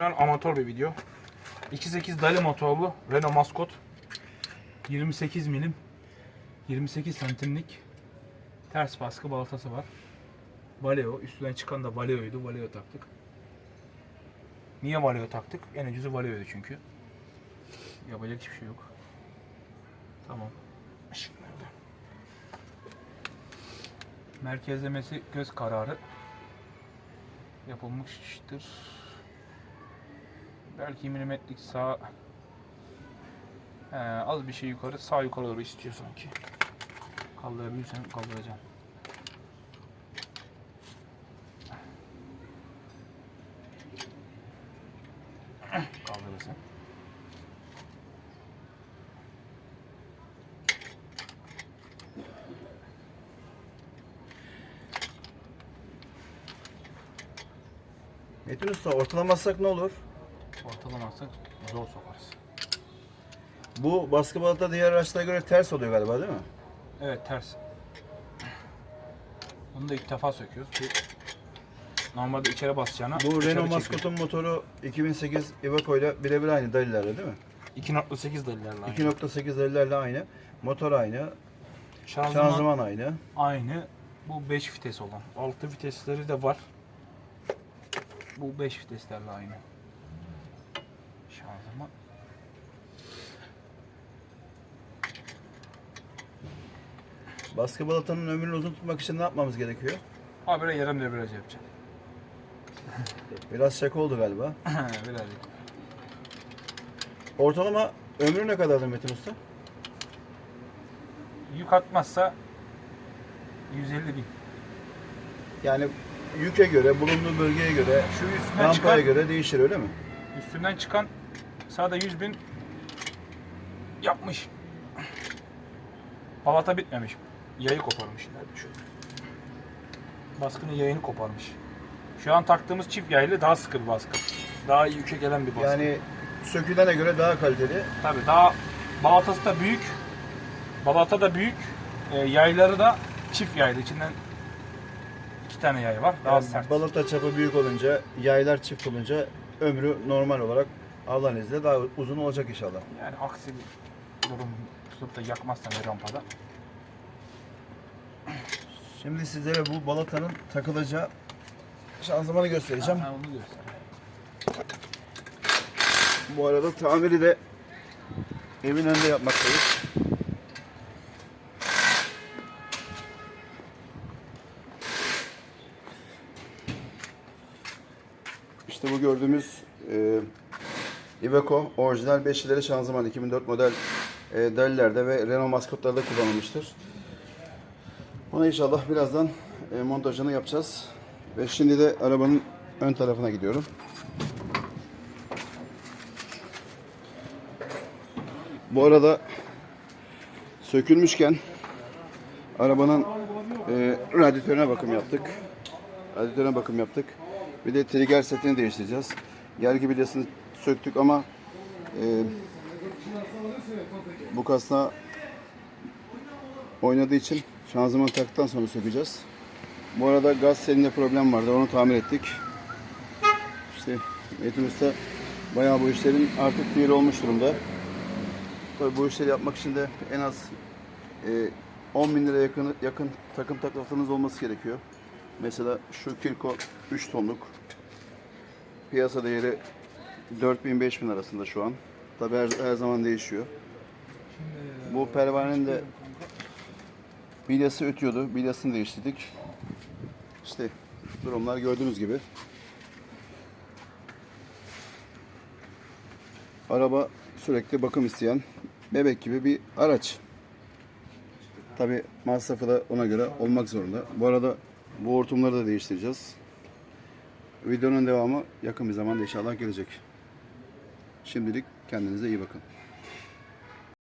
Amatör bir video. 2.8 Dali motorlu Renault Mascot. 28 milim 28 santimlik ters baskı balatası var. Valeo. Üstünden çıkan da Valeo'ydu. Valeo taktık. Niye Valeo taktık? En ucuzu Valeo'ydu çünkü. Yapacak hiçbir şey yok. Tamam. Işık nerede? Merkezlemesi göz kararı yapılmıştır. Belki milimetrik sağ He, az bir şey yukarı sağ yukarı doğru istiyor sanki. Kaldırabilirsem kaldıracağım. Kaldırırsın. Metin Usta ortalamazsak ne olur? Ortalamazsak zor sokarız. Bu baskı balata diğer araçlara göre ters oluyor galiba değil mi? Evet ters. Bunu da ilk defa söküyoruz. Bu normalde içeri basacağına Bu dışarı Renault çekiyor. Mascot'un motoru 2008 Iveco ile birebir aynı dalilerle değil mi? 2.8 dalilerle aynı. 2.8 dalilerle aynı. Motor aynı. Şanzıman, Şanzıman aynı. aynı. Bu 5 vites olan. 6 vitesleri de var. Bu 5 viteslerle aynı. Şanzıman. Baskı balatanın ömrünü uzun tutmak için ne yapmamız gerekiyor? Abi böyle yarım debriyaj yapacağım. Biraz şaka oldu galiba. Birazcık. Ortalama ömrü ne kadardır Metin Usta? Yük atmazsa 150 bin. Yani yüke göre, bulunduğu bölgeye göre, Şu üstünden rampaya çıkan, göre değişir öyle mi? üstünden çıkan sağda 100 bin yapmış. Balata bitmemiş. Yayı koparmış. Nerede şu? Baskının yayını koparmış. Şu an taktığımız çift yaylı daha sıkı bir baskı. Daha iyi yüke gelen bir baskı. Yani sökülene göre daha kaliteli. Tabii daha balatası da büyük. Balata da büyük. E, yayları da çift yaylı. İçinden iki tane yay var. Daha Yani sert. Balata çapı büyük olunca, yaylar çift olunca ömrü normal olarak Allah'ın izniyle daha uzun olacak inşallah. Yani aksi bir durum tutup da yakmazsan bir rampada. Şimdi sizlere bu balatanın takılacağı şanzımanı göstereceğim. Ha, onu göster. Bu arada tamiri de evin önünde yapmaktayız. İşte bu gördüğümüz e, Iveco orijinal 5 ileri şanzıman 2004 model e, Dali'lerde ve Renault Mascot'larda kullanılmıştır. Bunu inşallah birazdan e, montajını yapacağız. Ve şimdi de arabanın ön tarafına gidiyorum. Bu arada sökülmüşken arabanın e, radyatörüne bakım yaptık. Radyatörüne bakım yaptık. Bir de trigger setini değiştireceğiz. Gergi bilyasını söktük ama e, bu kasna oynadığı için şanzıman taktıktan sonra sökeceğiz. Bu arada gaz selinde problem vardı. Onu tamir ettik. İşte Usta bayağı bu işlerin artık bir olmuş durumda. Tabii bu işleri yapmak için de en az e, 10 bin lira yakın, yakın takım taklatınız olması gerekiyor. Mesela şu Kirko 3 tonluk. Piyasa değeri 4000 5000 arasında şu an. Tabii her, her zaman değişiyor. Bu pervanenin de bilyası ötüyordu. Bilyasını değiştirdik. İşte durumlar gördüğünüz gibi. Araba sürekli bakım isteyen bebek gibi bir araç. Tabi masrafı da ona göre olmak zorunda. Bu arada bu hortumları da değiştireceğiz. Videonun devamı yakın bir zamanda inşallah gelecek. Şimdilik kendinize iyi bakın.